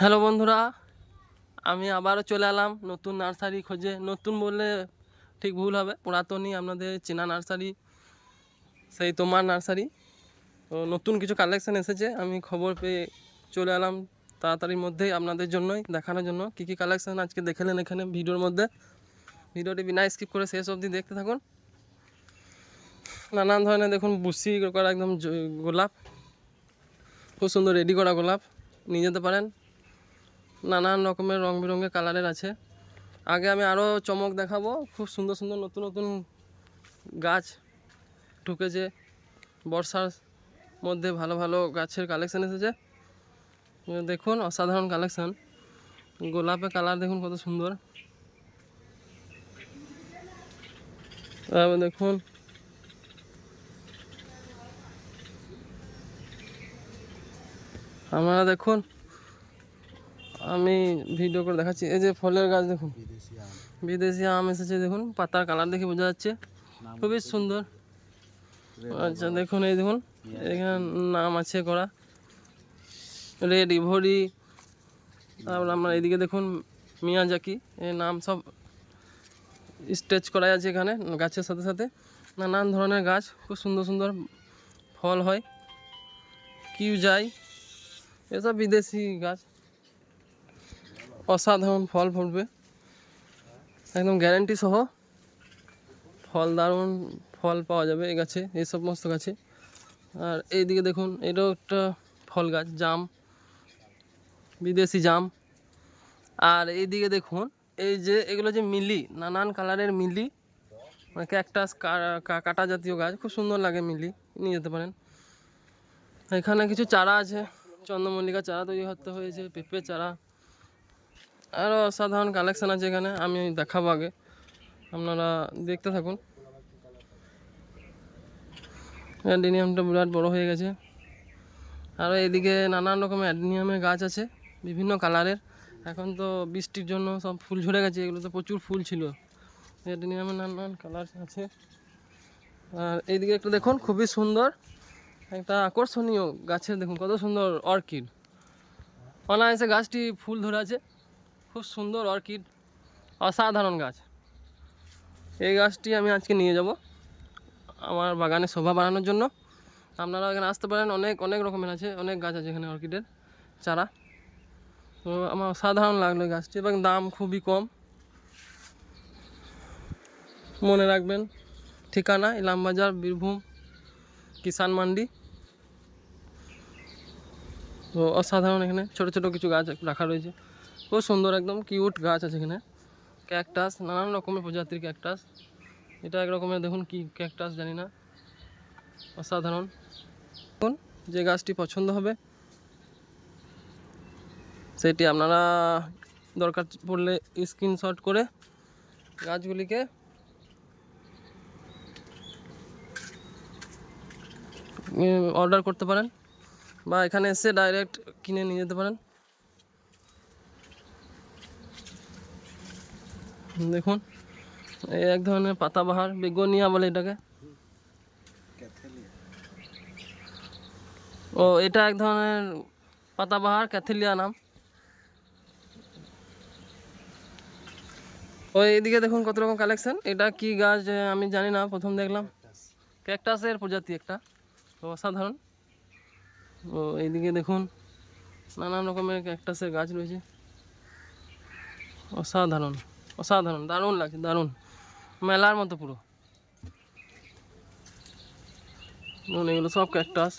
Hello বন্ধুরা, আমি আবারও চলে এলাম নতুন নার্সারি খোঁজে। নতুন বললে ঠিক ভুল হবে, পুরাতনই আপনাদের চেনা নার্সারি, সেই তোমার নার্সারি। তো নতুন কিছু কালেকশান এসেছে, আমি খবর পেয়ে চলে এলাম তাড়াতাড়ির মধ্যেই আপনাদের জন্যই, দেখানোর জন্য। কী কী কালেকশান আজকে দেখেলেন এখানে ভিডিওর মধ্যে? ভিডিওটি বিনা স্কিপ করে শেষ অবধি দেখতে থাকুন। নানান ধরনের দেখুন, বুসি করা একদম গোলাপ, খুব সুন্দর রেডি করা গোলাপ, নিয়ে যেতে পারেন। নানান রকমের রং বেরঙের কালারের আছে। আগে আমি আরও চমক দেখাবো। খুব সুন্দর সুন্দর নতুন নতুন গাছ ঢুকেছে। বর্ষার মধ্যে ভালো ভালো গাছের কালেকশান এসেছে। দেখুন, অসাধারণ কালেকশান গোলাপের কালার দেখুন কত সুন্দর। দেখুন। আপনারা দেখুন আমি ভিডিও করে দেখাচ্ছি। এই যে ফলের গাছ দেখুন। বিদেশি আম এসেছে দেখুন। পাতার কালার দেখে বোঝা যাচ্ছে। খুবই সুন্দর। আচ্ছা দেখুন এই দেখুন। এখানে নাম আছে করা। Red ivory. তারপর আপনার এইদিকে দেখুন মিয়াজাকি। এই নাম সব স্টেচ করা আছে এখানে গাছের সাথে সাথে। নানান ধরনের গাছ খুব সুন্দর সুন্দর ফল হয়। কিউ যায় এসব বিদেশি গাছ। অসাধারণ ফল ফুটবে। একদম গ্যারান্টি সহ ফল, দারুণ ফল পাওয়া যাবে এই গাছে, এই সমস্ত গাছে। আর এইদিকে দেখুন, এটাও একটা ফল গাছ, জাম, বিদেশি জাম। আর এইদিকে দেখুন, এই যে এগুলো যে মিলি, নানান কালারের মিলি মানে ক্যাকটাস কাটা জাতীয় গাছ, খুব সুন্দর লাগে মিলি, নিয়ে যেতে পারেন। এখানে কিছু চারা আছে, চন্দ্রমল্লিকা চারা তৈরি করতে হয়েছে, পেঁপে চারা আরও অসাধারণ কালেকশান আছে এখানে, আমি দেখাবো আগে। আপনারা দেখতে থাকুন। অ্যাডিনিয়ামটা বিরাট বড় হয়ে গেছে। আর এদিকে নানান রকমের অ্যাডিনিয়ামের গাছ আছে, বিভিন্ন কালারের। এখন তো বৃষ্টির জন্য সব ফুল ঝরে গেছে, এগুলো তো প্রচুর ফুল ছিল। অ্যাডিনিয়ামের নানান কালার আছে। আর এইদিকে একটু দেখুন, খুবই সুন্দর। একটা আকর্ষণীয় গাছের, দেখুন কত সুন্দর অর্কিড। অনায়াসে গাছটি ফুল ধরে আছে। খুব সুন্দর অর্কিড, অসাধারণ গাছ। এই গাছটি আমি আজকে নিয়ে যাব আমার বাগানে শোভা বাড়ানোর জন্য। আপনারা এখানে আসতে পারেন, অনেক অনেক রকমের আছে, অনেক গাছ আছে এখানে অর্কিডের চারা। তো আমার অসাধারণ লাগল গাছটি এবং দাম খুবই কম। মনে রাখবেন, ঠিকানা ইলামবাজার, বীরভূম কিষান মান্ডি। তো অসাধারণ এখানে ছোট ছোট কিছু গাছ রাখা রয়েছে। খুব সুন্দর, একদম কিউট গাছ আছে এখানে। ক্যাকটাস নানান রকমের প্রজাতির ক্যাকটাস এটা এক রকমের, দেখুন কি ক্যাকটাস জানি না। অসাধারণ। দেখুন যে গাছটি পছন্দ হবে, সেটি আপনারা দরকার পড়লে স্ক্রিনশট করে গাছগুলিকে অর্ডার করতে পারেন বা এখানে এসে ডাইরেক্ট কিনে নিয়ে যেতে পারেন। দেখুন, এই এক ধরনের পাতাবাহার, বেগনিয়া বলে এটাকে। ও, এটা এক ধরনের পাতাবাহার, ক্যাথেলিয়া নাম। ও, এইদিকে দেখুন কত রকম কালেকশন এটা কি গাছ আমি জানি না, প্রথম দেখলাম। ক্যাকটাসের প্রজাতি একটা। অসাধারণ। ও, এইদিকে দেখুন, নানান রকমের ক্যাকটাসের গাছ রয়েছে। অসাধারণ। অসাধারণ, দারুণ লাগছে, দারুণ। মেলার মতো পুরো। দেখুন এগুলো সব ক্যাকটাস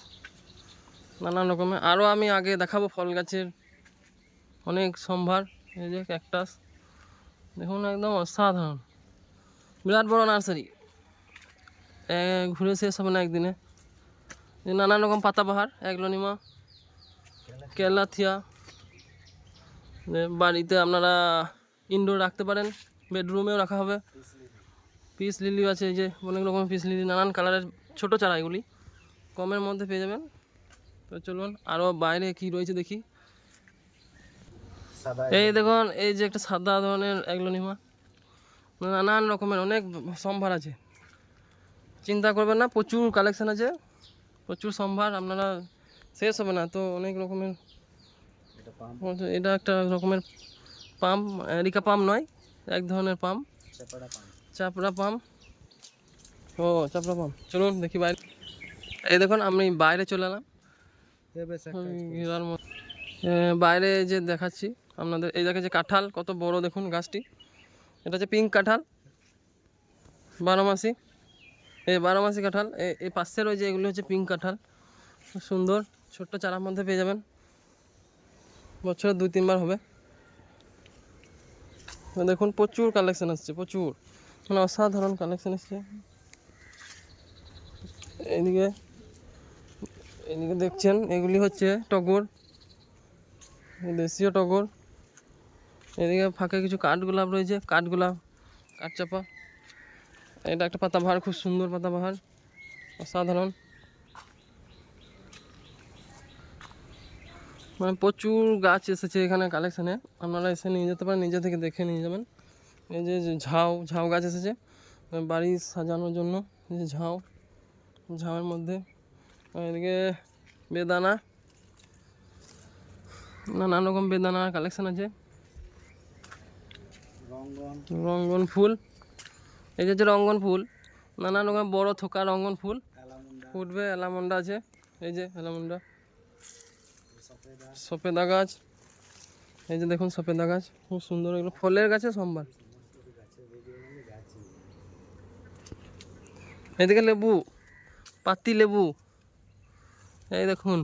নানান রকমের। আরও আমি আগে দেখাবো ফল গাছের অনেক সম্ভার। এই যে ক্যাকটাস দেখুন, একদম অসাধারণ। বিরাট বড় নার্সারি। ঘুরে শেষ হবে না একদিনে। নানান রকম পাতাবাহার, এগলোনিমা, কেলাথিয়া। বাড়িতে আপনারা ইনডোর রাখতে পারেন বেডরুমেও রাখা হবে। পিস লিলি আছে এই যে অনেক রকমের পিস লিলি নানান কালারের ছোট চারা এগুলি। কমের মধ্যে পেয়ে যাবেন। তো চলুন আরও বাইরে কি রয়েছে দেখি। এই দেখুন এই যে একটা সাদা ধরনের এগলোনিমা। নানান রকমের অনেক সম্ভার আছে। চিন্তা করবেন না প্রচুর কালেকশন আছে। প্রচুর সম্ভার আপনারা শেষ হবে না। তো অনেক রকমের এটা একটা রকমের পাম্প রিকা পাম্প নয় এক ধরনের পাম্প। চাপড়া পাম্প। ও চাপড়া পাম্প। চলুন দেখি বাইরে। এই দেখুন আমি বাইরে চলে এলাম। বাইরে যে দেখাচ্ছি আপনাদের এই দেখাচ্ছে কাঁঠাল কত বড় দেখুন গাছটি। এটা হচ্ছে পিঙ্ক কাঁঠাল। বারো মাসি এই বারো মাসি কাঁঠাল। এ- এই পাশের ওই যে এগুলো হচ্ছে পিঙ্ক কাঁঠাল। সুন্দর ছোট্ট চারার মধ্যে পেয়ে যাবেন। বছরে দুই তিনবার হবে। দেখুন প্রচুর কালেকশন আসছে, প্রচুর। মানে অসাধারণ কালেকশন এসছে এইদিকে এদিকে দেখছেন, এগুলি হচ্ছে টগর, দেশীয় টগর। এদিকে ফাঁকে কিছু কাঠগোলাপ রয়েছে, কাঠগোলাপ, কাঠচাপা। এটা একটা পাতাবাহার, খুব সুন্দর পাতাবাহার। অসাধারণ। মানে প্রচুর গাছ এসেছে এখানে কালেকশানে আপনারা এসে নিয়ে যেতে পারেন, নিজে থেকে দেখে নিয়ে যাবেন। এই যে ঝাউ ঝাউ গাছ এসেছে। বাড়ি সাজানোর জন্য যে ঝাউ, ঝাউয়ের মধ্যে। এদিকে বেদানা। নানান রকম বেদানার কালেকশান আছে। রঙ্গন ফুল। এই যে হচ্ছে রঙ্গন ফুল। নানান রকম বড় থোকা রঙ্গন ফুল। ফুটবে এলামন্ডা আছে। এই যে, এলামন্ডা। সফেদা গাছ। এই যে দেখুন সপেদা গাছ, খুব সুন্দর এগুলো। ফলের গাছে সম্বার এদিকে লেবু, পাতি লেবু। এই দেখুন,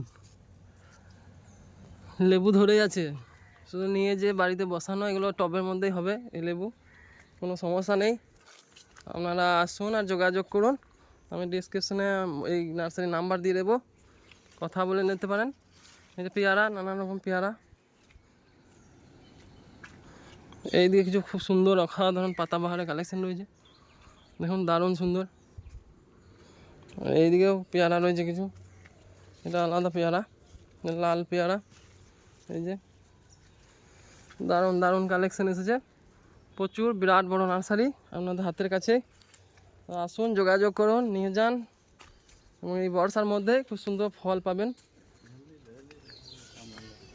লেবু ধরেই আছে। শুধু নিয়ে যে বাড়িতে বসানো, এগুলো টবের মধ্যেই হবে এই লেবু। কোনো সমস্যা নেই। আপনারা আসুন আর যোগাযোগ করুন। আমি ডিসক্রিপশনে এই নার্সারির নাম্বার দিয়ে দেবো। কথা বলে নিতে পারেন। এই যে পেয়ারা, নানান রকম পেয়ারা। এই দিকে কিছু খুব সুন্দর অসাধারণ পাতাবাহারের কালেকশন রয়েছে। দেখুন, দারুণ সুন্দর। এইদিকেও পেয়ারা রয়েছে কিছু। এটা আলাদা পেয়ারা লাল পেয়ারা। এই যে, দারুণ দারুণ কালেকশন এসেছে। প্রচুর, বিরাট বড় নার্সারি আপনাদের হাতের কাছে। আসুন, যোগাযোগ করুন, নিয়ে যান। এবং এই বর্ষার মধ্যে খুব সুন্দর ফল পাবেন।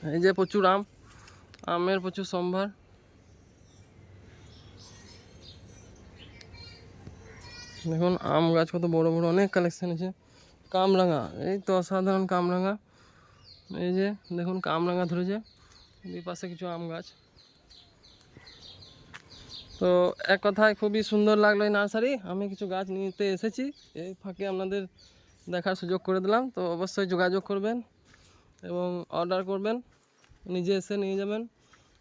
এই যে প্রচুর আম, আমের প্রচুর সম্ভার। দেখুন, আম গাছ কত বড় বড়, অনেক কালেকশন আছে। কামরাঙা, এই তো অসাধারণ কামরাঙা। এই যে, দেখুন, কামরাঙা ধরেছে। দুই পাশে কিছু আম গাছ। তো এক কথায় খুবই সুন্দর লাগল এই নার্সারি। আমি কিছু গাছ নিতে এসেছি। এই ফাঁকে আপনাদের দেখার সুযোগ করে দিলাম। তো অবশ্যই যোগাযোগ করবেন। এবং অর্ডার করবেন, নিজে এসে নিয়ে যাবেন।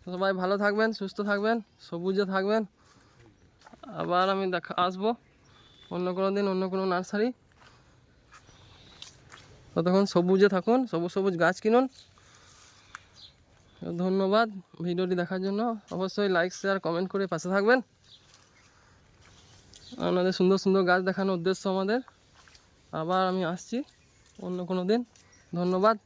সবাই ভালো থাকবেন, সুস্থ থাকবেন, সবুজে থাকবেন। আবার আমি দেখা, আসব অন্য কোনো দিন, অন্য কোনো নার্সারি। ততক্ষণ সবুজে থাকুন, সবুজ সবুজ গাছ কিনুন। ধন্যবাদ ভিডিওটি দেখার জন্য। অবশ্যই লাইক শেয়ার কমেন্ট করে পাশে থাকবেন। আপনাদের সুন্দর সুন্দর গাছ দেখানোর উদ্দেশ্য আমাদের। আবার আমি আসছি অন্য কোনো দিন। ধন্যবাদ।